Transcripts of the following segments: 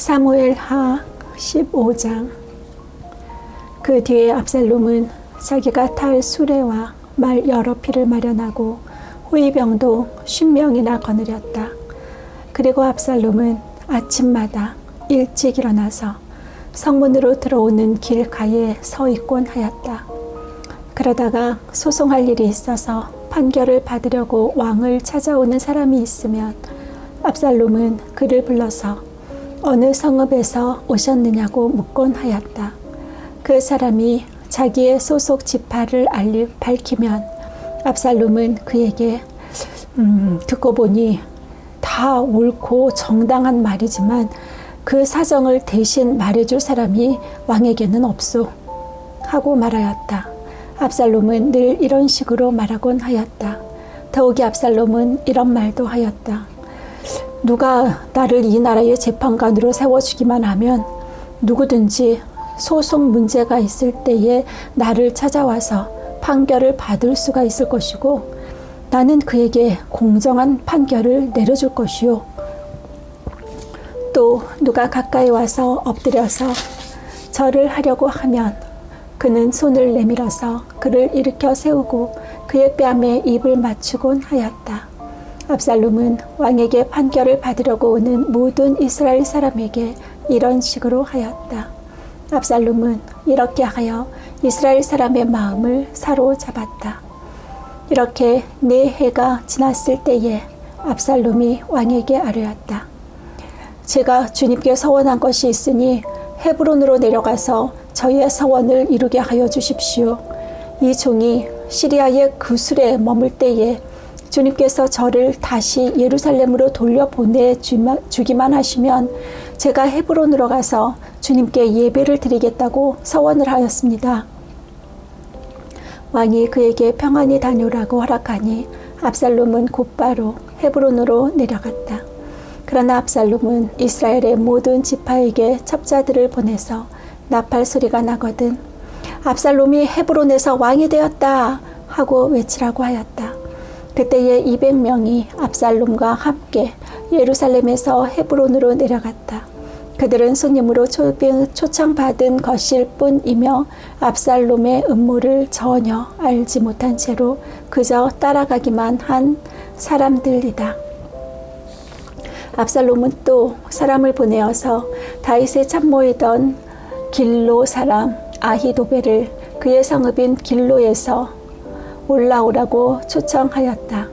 사무엘 하 15장 그 뒤에 압살롬은 자기가 탈 수레와 말 여러 피를 마련하고 호위병도 10명이나 거느렸다. 그리고 압살롬은 아침마다 일찍 일어나서 성문으로 들어오는 길 가에 서 있곤 하였다. 그러다가 소송할 일이 있어서 판결을 받으려고 왕을 찾아오는 사람이 있으면 압살롬은 그를 불러서 어느 성읍에서 오셨느냐고 묻곤 하였다. 그 사람이 자기의 소속 지파를 알리 밝히면 압살롬은 그에게 음, 듣고 보니 다 옳고 정당한 말이지만 그 사정을 대신 말해줄 사람이 왕에게는 없소 하고 말하였다. 압살롬은 늘 이런 식으로 말하곤 하였다. 더욱이 압살롬은 이런 말도 하였다. 누가 나를 이 나라의 재판관으로 세워주기만 하면 누구든지 소송 문제가 있을 때에 나를 찾아와서 판결을 받을 수가 있을 것이고 나는 그에게 공정한 판결을 내려줄 것이요. 또 누가 가까이 와서 엎드려서 절을 하려고 하면 그는 손을 내밀어서 그를 일으켜 세우고 그의 뺨에 입을 맞추곤 하였다. 압살롬은 왕에게 판결을 받으려고 오는 모든 이스라엘 사람에게 이런 식으로 하였다. 압살롬은 이렇게 하여 이스라엘 사람의 마음을 사로잡았다. 이렇게 네 해가 지났을 때에 압살롬이 왕에게 아뢰었다. 제가 주님께 서원한 것이 있으니 헤브론으로 내려가서 저희의 서원을 이루게 하여 주십시오. 이 종이 시리아의 그술에 머물 때에 주님께서 저를 다시 예루살렘으로 돌려보내 주기만 하시면 제가 헤브론으로 가서 주님께 예배를 드리겠다고 서원을 하였습니다. 왕이 그에게 평안히 다녀오라고 허락하니 압살롬은 곧바로 헤브론으로 내려갔다. 그러나 압살롬은 이스라엘의 모든 지파에게 첩자들을 보내서 나팔 소리가 나거든 압살롬이 헤브론에서 왕이 되었다 하고 외치라고 하였다. 그때에 200명이 압살롬과 함께 예루살렘에서 헤브론으로 내려갔다. 그들은 손님으로 초청받은 것일 뿐이며 압살롬의 음모를 전혀 알지 못한 채로 그저 따라가기만 한 사람들이다. 압살롬은 또 사람을 보내어서 다윗의 참모이던 길로 사람 아히도벨을 그의 성읍인 길로에서 올라오라고 초청하였다.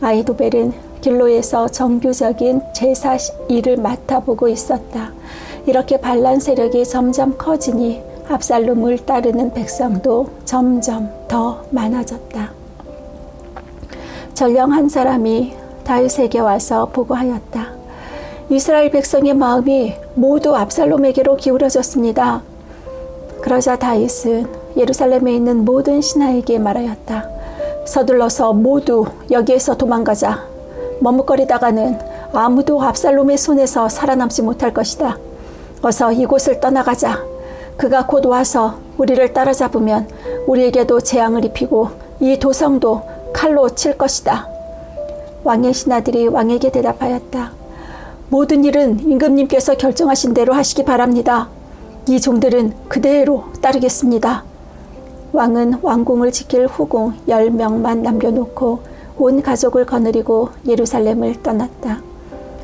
아히도벨은 길로에서 정규적인 제사 일을 맡아보고 있었다. 이렇게 반란 세력이 점점 커지니 압살롬을 따르는 백성도 점점 더 많아졌다. 전령 한 사람이 다윗에게 와서 보고하였다. 이스라엘 백성의 마음이 모두 압살롬에게로 기울어졌습니다. 그러자 다윗은 예루살렘에 있는 모든 신하에게 말하였다. 서둘러서 모두 여기에서 도망가자. 머뭇거리다가는 아무도 압살롬의 손에서 살아남지 못할 것이다. 어서 이곳을 떠나가자. 그가 곧 와서 우리를 따라잡으면 우리에게도 재앙을 입히고 이 도성도 칼로 칠 것이다. 왕의 신하들이 왕에게 대답하였다. 모든 일은 임금님께서 결정하신 대로 하시기 바랍니다. 이 종들은 그대로 따르겠습니다. 왕은 왕궁을 지킬 후궁 10명만 남겨놓고 온 가족을 거느리고 예루살렘을 떠났다.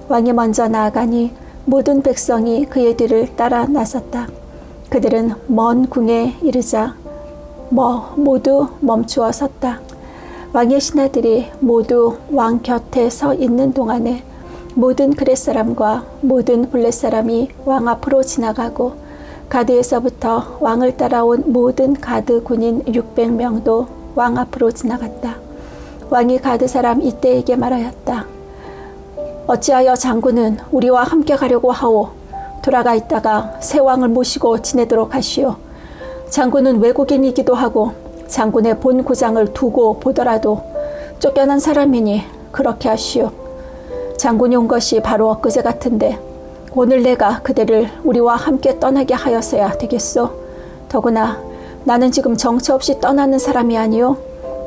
왕이 먼저 나아가니 모든 백성이 그의 뒤를 따라 나섰다. 그들은 먼 궁에 이르자 뭐 모두 멈추어 섰다. 왕의 신하들이 모두 왕 곁에 서 있는 동안에 모든 그렛 사람과 모든 블렛 사람이 왕 앞으로 지나가고 가드에서부터 왕을 따라온 모든 가드 군인 600명도 왕 앞으로 지나갔다. 왕이 가드 사람 이때에게 말하였다. 어찌하여 장군은 우리와 함께 가려고 하오. 돌아가 있다가 새 왕을 모시고 지내도록 하시오. 장군은 외국인이기도 하고 장군의 본 고장을 두고 보더라도 쫓겨난 사람이니 그렇게 하시오. 장군이 온 것이 바로 엊그제 같은데 오늘 내가 그대를 우리와 함께 떠나게 하였어야 되겠소. 더구나 나는 지금 정처 없이 떠나는 사람이 아니오.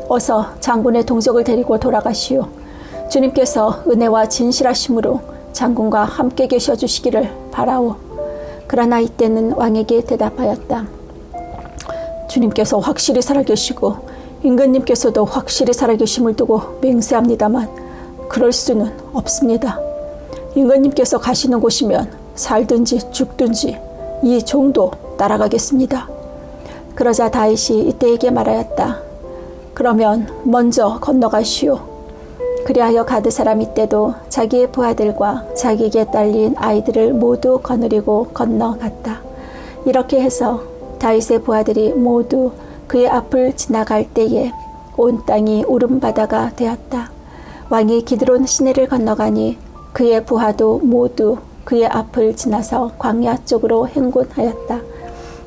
어서 장군의 동족을 데리고 돌아가시오. 주님께서 은혜와 진실하심으로 장군과 함께 계셔 주시기를 바라오. 그러나 이때는 왕에게 대답하였다. 주님께서 확실히 살아계시고 임금님께서도 확실히 살아계심을 두고 맹세합니다만 그럴 수는 없습니다. 임금님께서 가시는 곳이면 살든지 죽든지 이 종도 따라가겠습니다. 그러자 다윗이 이때에게 말하였다. 그러면 먼저 건너가시오. 그리하여 가드 사람 이때도 자기의 부하들과 자기에게 딸린 아이들을 모두 거느리고 건너갔다. 이렇게 해서 다윗의 부하들이 모두 그의 앞을 지나갈 때에 온 땅이 울음바다가 되었다. 왕이 기드론 시내를 건너가니 그의 부하도 모두 그의 앞을 지나서 광야 쪽으로 행군하였다.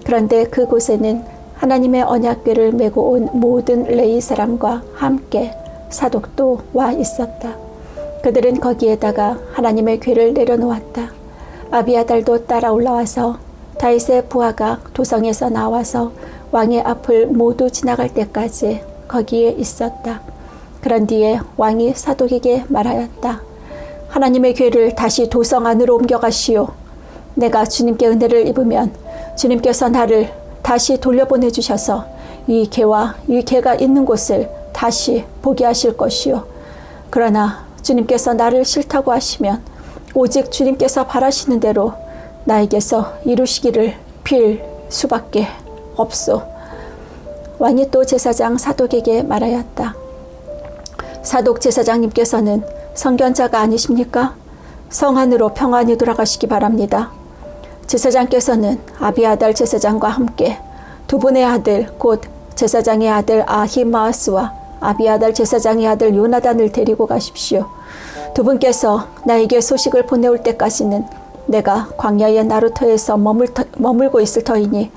그런데 그곳에는 하나님의 언약궤를 메고 온 모든 레이 사람과 함께 사독도 와 있었다. 그들은 거기에다가 하나님의 궤를 내려놓았다. 아비아달도 따라 올라와서 다윗의 부하가 도성에서 나와서 왕의 앞을 모두 지나갈 때까지 거기에 있었다. 그런 뒤에 왕이 사독에게 말하였다. 하나님의 궤를 다시 도성 안으로 옮겨가시오. 내가 주님께 은혜를 입으면 주님께서 나를 다시 돌려보내 주셔서 이 개와 이 개가 있는 곳을 다시 보게 하실 것이요. 그러나 주님께서 나를 싫다고 하시면 오직 주님께서 바라시는 대로 나에게서 이루시기를 빌 수밖에 없소. 왕이 또 제사장 사독에게 말하였다. 사독 제사장님께서는 성견자가 아니십니까? 성 안으로 평안히 돌아가시기 바랍니다. 제사장께서는 아비아달 제사장과 함께 두 분의 아들 곧 제사장의 아들 아히마스와 아비아달 제사장의 아들 요나단을 데리고 가십시오. 두 분께서 나에게 소식을 보내올 때까지는 내가 광야의 나루터에서 머물, 머물고 있을 터이니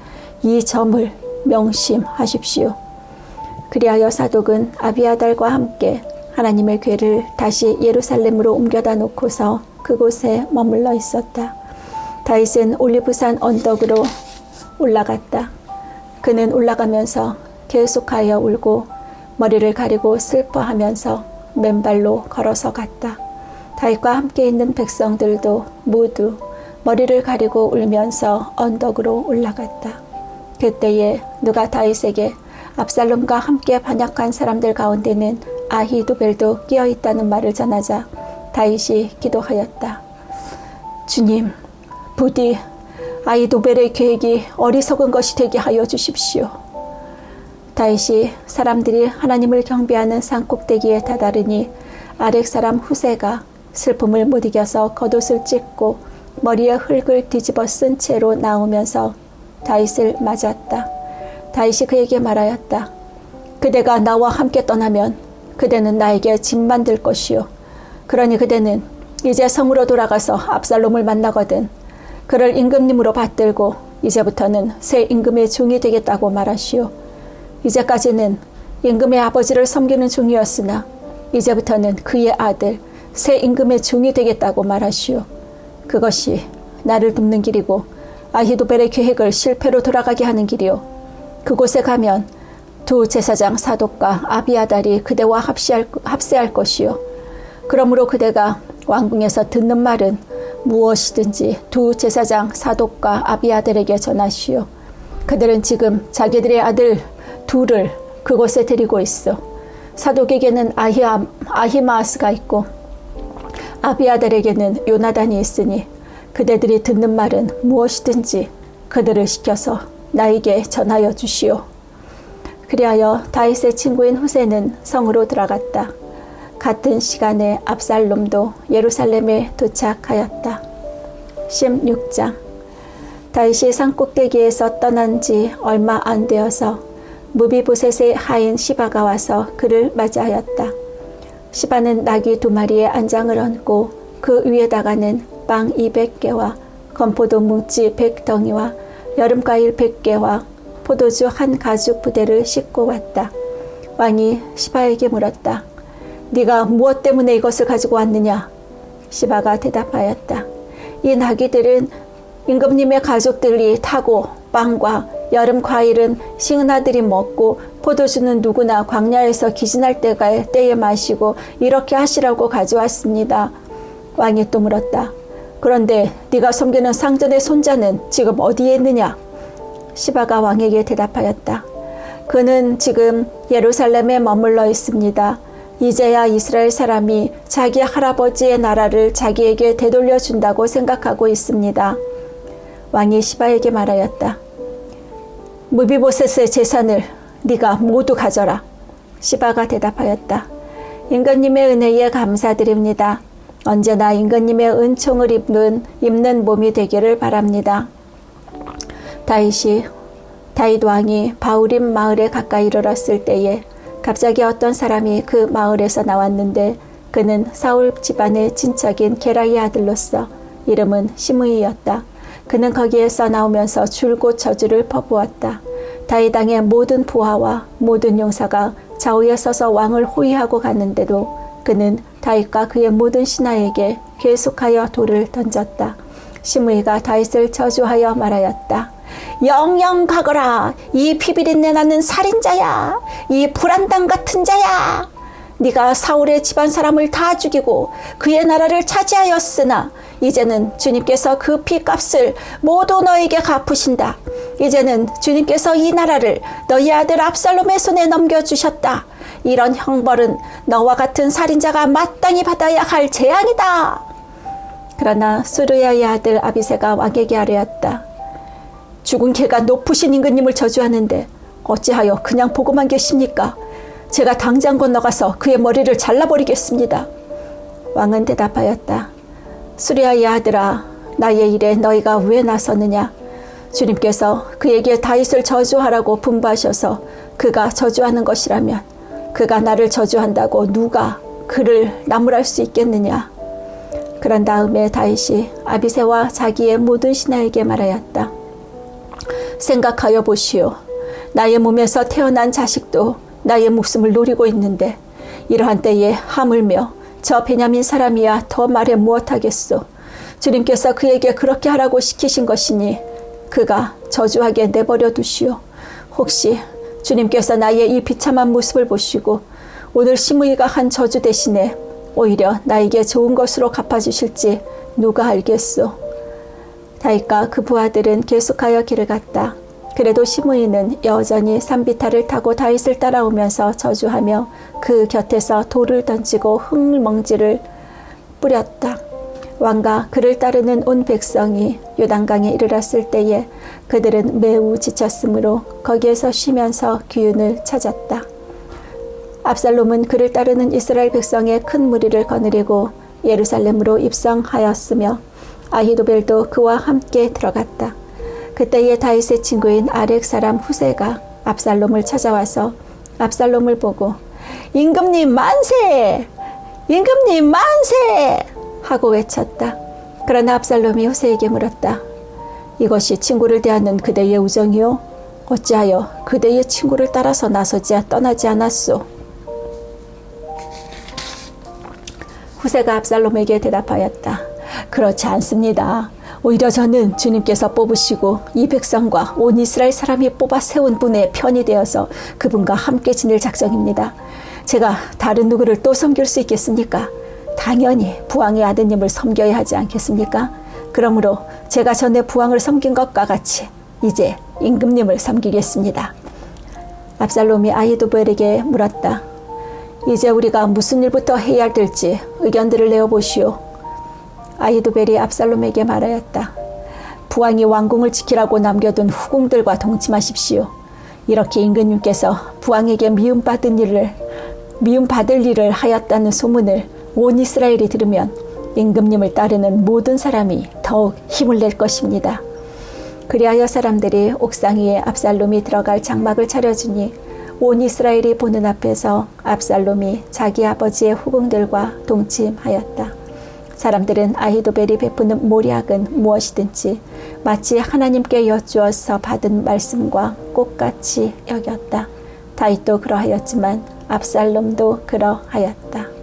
이 점을 명심하십시오. 그리하여 사독은 아비아달과 함께 하나님의 궤를 다시 예루살렘으로 옮겨다 놓고서 그곳에 머물러 있었다. 다윗은 올리브산 언덕으로 올라갔다. 그는 올라가면서 계속하여 울고 머리를 가리고 슬퍼하면서 맨발로 걸어서 갔다. 다윗과 함께 있는 백성들도 모두 머리를 가리고 울면서 언덕으로 올라갔다. 그때에 누가 다윗에게 압살롬과 함께 반역한 사람들 가운데는 아히도벨도 끼어 있다는 말을 전하자 다윗이 기도하였다. 주님, 부디 아히도벨의 계획이 어리석은 것이 되게 하여 주십시오. 다윗이 사람들이 하나님을 경배하는 산 꼭대기에 다다르니 아렉 사람 후세가 슬픔을 못 이겨서 겉옷을 찢고 머리에 흙을 뒤집어 쓴 채로 나오면서 다윗을 맞았다. 다윗이 그에게 말하였다. 그대가 나와 함께 떠나면 그대는 나에게 짐만 들 것이요. 그러니 그대는 이제 성으로 돌아가서 압살롬을 만나거든. 그를 임금님으로 받들고 이제부터는 새 임금의 종이 되겠다고 말하시오. 이제까지는 임금의 아버지를 섬기는 종이었으나 이제부터는 그의 아들 새 임금의 종이 되겠다고 말하시오. 그것이 나를 돕는 길이고 아히도벨의 계획을 실패로 돌아가게 하는 길이요. 그곳에 가면 두 제사장 사독과 아비아달이 그대와 합시할, 합세할 것이요. 그러므로 그대가 왕궁에서 듣는 말은 무엇이든지 두 제사장 사독과 아비아들에게 전하시오. 그들은 지금 자기들의 아들 둘을 그곳에 데리고 있어. 사독에게는 아히아, 아히마스가 있고 아비아들에게는 요나단이 있으니 그대들이 듣는 말은 무엇이든지 그들을 시켜서 나에게 전하여 주시오. 그리하여 다윗의 친구인 후세는 성으로 들어갔다. 같은 시간에 압살롬도 예루살렘에 도착하였다. 16장 다윗이 산 꼭대기에서 떠난 지 얼마 안 되어서 무비보셋의 하인 시바가 와서 그를 맞이하였다. 시바는 나귀 두 마리에 안장을 얹고 그 위에다가는 빵 200개와 건포도 뭉치 100덩이와 여름과일 100개와 포도주 한 가죽 부대를 싣고 왔다. 왕이 시바에게 물었다. 네가 무엇 때문에 이것을 가지고 왔느냐? 시바가 대답하였다. 이 나귀들은 임금님의 가족들이 타고 빵과 여름 과일은 시은아들이 먹고 포도주는 누구나 광야에서 기진할 때가 때에 마시고 이렇게 하시라고 가져왔습니다. 왕이 또 물었다. 그런데 네가 섬기는 상전의 손자는 지금 어디에 있느냐? 시바가 왕에게 대답하였다. 그는 지금 예루살렘에 머물러 있습니다. 이제야 이스라엘 사람이 자기 할아버지의 나라를 자기에게 되돌려 준다고 생각하고 있습니다. 왕이 시바에게 말하였다. 무비보셋의 재산을 네가 모두 가져라. 시바가 대답하였다. 임금님의 은혜에 감사드립니다. 언제나 임금님의 은총을 입는 입는 몸이 되기를 바랍니다. 다윗이 다윗 왕이 바우림 마을에 가까이 이르렀을 때에 갑자기 어떤 사람이 그 마을에서 나왔는데 그는 사울 집안의 친척인 게라의 아들로서 이름은 시므이였다. 그는 거기에서 나오면서 줄곧 저주를 퍼부었다. 다윗 왕의 모든 부하와 모든 용사가 좌우에 서서 왕을 호위하고 갔는데도 그는 다윗과 그의 모든 신하에게 계속하여 돌을 던졌다. 시므이가 다윗을 저주하여 말하였다. 영영 가거라. 이 피비린내 나는 살인자야. 이 불안당 같은 자야. 네가 사울의 집안 사람을 다 죽이고 그의 나라를 차지하였으나 이제는 주님께서 그 피값을 모두 너에게 갚으신다. 이제는 주님께서 이 나라를 너희 아들 압살롬의 손에 넘겨주셨다. 이런 형벌은 너와 같은 살인자가 마땅히 받아야 할 재앙이다. 그러나 수르야의 아들 아비세가 왕에게 아뢰었다. 죽은 개가 높으신 임금님을 저주하는데 어찌하여 그냥 보고만 계십니까? 제가 당장 건너가서 그의 머리를 잘라버리겠습니다. 왕은 대답하였다. 수리아의 아들아, 나의 일에 너희가 왜 나섰느냐? 주님께서 그에게 다윗을 저주하라고 분부하셔서 그가 저주하는 것이라면 그가 나를 저주한다고 누가 그를 나무랄 수 있겠느냐? 그런 다음에 다윗이 아비세와 자기의 모든 신하에게 말하였다. 생각하여 보시오. 나의 몸에서 태어난 자식도 나의 목숨을 노리고 있는데 이러한 때에 하물며 저 베냐민 사람이야 더 말해 무엇하겠소. 주님께서 그에게 그렇게 하라고 시키신 것이니 그가 저주하게 내버려 두시오. 혹시 주님께서 나의 이 비참한 모습을 보시고 오늘 시므이가 한 저주 대신에 오히려 나에게 좋은 것으로 갚아주실지 누가 알겠소. 다윗과 그 부하들은 계속하여 길을 갔다. 그래도 시므이는 여전히 산비탈을 타고 다윗을 따라오면서 저주하며 그 곁에서 돌을 던지고 흙먼지를 뿌렸다. 왕과 그를 따르는 온 백성이 요단강에 이르렀을 때에 그들은 매우 지쳤으므로 거기에서 쉬면서 귀윤을 찾았다. 압살롬은 그를 따르는 이스라엘 백성의 큰 무리를 거느리고 예루살렘으로 입성하였으며 아히도벨도 그와 함께 들어갔다. 그때에 다윗의 친구인 아렉 사람 후세가 압살롬을 찾아와서 압살롬을 보고 임금님 만세! 임금님 만세! 하고 외쳤다. 그러나 압살롬이 후세에게 물었다. 이것이 친구를 대하는 그대의 우정이요? 어찌하여 그대의 친구를 따라서 나서지 떠나지 않았소? 후세가 압살롬에게 대답하였다. 그렇지 않습니다. 오히려 저는 주님께서 뽑으시고 이 백성과 온 이스라엘 사람이 뽑아 세운 분의 편이 되어서 그분과 함께 지낼 작정입니다. 제가 다른 누구를 또 섬길 수 있겠습니까? 당연히 부왕의 아드님을 섬겨야 하지 않겠습니까? 그러므로 제가 전에 부왕을 섬긴 것과 같이 이제 임금님을 섬기겠습니다. 압살롬이 아히도벨에게 물었다. 이제 우리가 무슨 일부터 해야 될지 의견들을 내어보시오. 아히도벨이 압살롬에게 말하였다. 부왕이 왕궁을 지키라고 남겨둔 후궁들과 동침하십시오. 이렇게 임금님께서 부왕에게 미움받은 일을 미움받을 일을 하였다는 소문을 온 이스라엘이 들으면 임금님을 따르는 모든 사람이 더욱 힘을 낼 것입니다. 그리하여 사람들이 옥상 위에 압살롬이 들어갈 장막을 차려주니 온 이스라엘이 보는 앞에서 압살롬이 자기 아버지의 후궁들과 동침하였다. 사람들은 아히도벨이 베푸는 모략은 무엇이든지 마치 하나님께 여쭈어서 받은 말씀과 꽃같이 여겼다. 다윗도 그러하였지만 압살롬도 그러하였다.